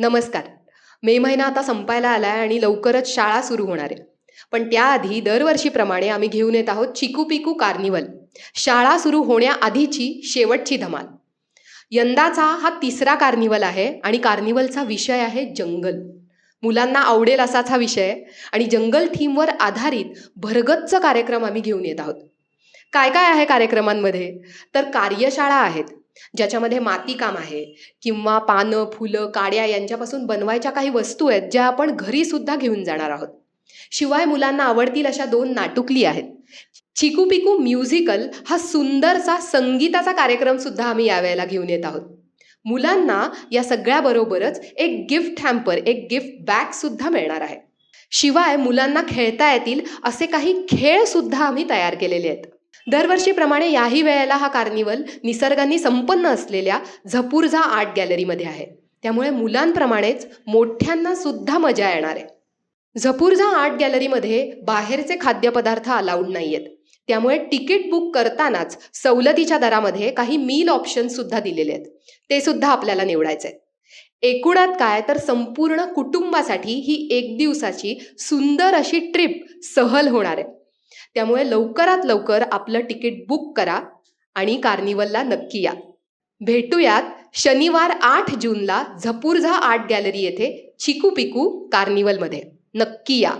नमस्कार. मे महिना आता संपायला आला आहे आणि लवकरच शाळा सुरू होणार आहे. पण त्याआधी दरवर्षीप्रमाणे आम्ही घेऊन येत आहोत चिकू पिकू कार्निवल. शाळा सुरू होण्याआधीची शेवटची धमाल. यंदाचा हा तिसरा कार्निवल आहे आणि कार्निवलचा विषय आहे जंगल. मुलांना आवडेल असाच हा विषय आणि जंगल थीमवर आधारित भरगच्च कार्यक्रम आम्ही घेऊन येत आहोत. काय काय आहे कार्यक्रमांमध्ये? तर कार्यशाळा आहेत. ज्याच्यामध्ये मातीकाम आहे किंवा पानं फुलं काड्या यांच्यापासून बनवायच्या काही वस्तू आहेत ज्या आपण घरी सुद्धा घेऊन जाणार आहोत. शिवाय मुलांना आवडतील अशा दोन नाटुकली आहेत. चिकू पिकू म्युझिकल हा सुंदरसा संगीताचा कार्यक्रम सुद्धा आम्ही यावेळेला घेऊन येत आहोत. मुलांना या सगळ्याबरोबरच एक गिफ्ट हॅम्पर एक गिफ्ट बॅग सुद्धा मिळणार आहे. शिवाय मुलांना खेळता येतील असे काही खेळ सुद्धा आम्ही तयार केलेले आहेत. दरवर्षीप्रमाणे याही वेळेला हा कार्निवल निसर्गाने संपन्न असलेल्या झपूर्झा आर्ट गॅलरीमध्ये आहे. त्यामुळे मुलांप्रमाणेच मोठ्यांना सुद्धा मजा येणार आहे. झपूर्झा आर्ट गॅलरीमध्ये बाहेरचे खाद्यपदार्थ अलाउड नाही आहेत त्यामुळे तिकीट बुक करतानाच सवलतीच्या दरामध्ये काही मील ऑप्शन सुद्धा दिलेले आहेत. ते सुद्धा आपल्याला निवडायचे आहेत एकूणात काय तर संपूर्ण कुटुंबासाठी ही एक दिवसाची सुंदर अशी ट्रिप सहल होणार आहे. त्यामुळे लवकरात लवकर आपलं तिकीट बुक करा आणि कार्निवलला नक्की या. भेटूयात शनिवार आठ जूनला झपूर्झा आर्ट गॅलरी येथे चिकू पिकू कार्निवलमध्ये. नक्की या.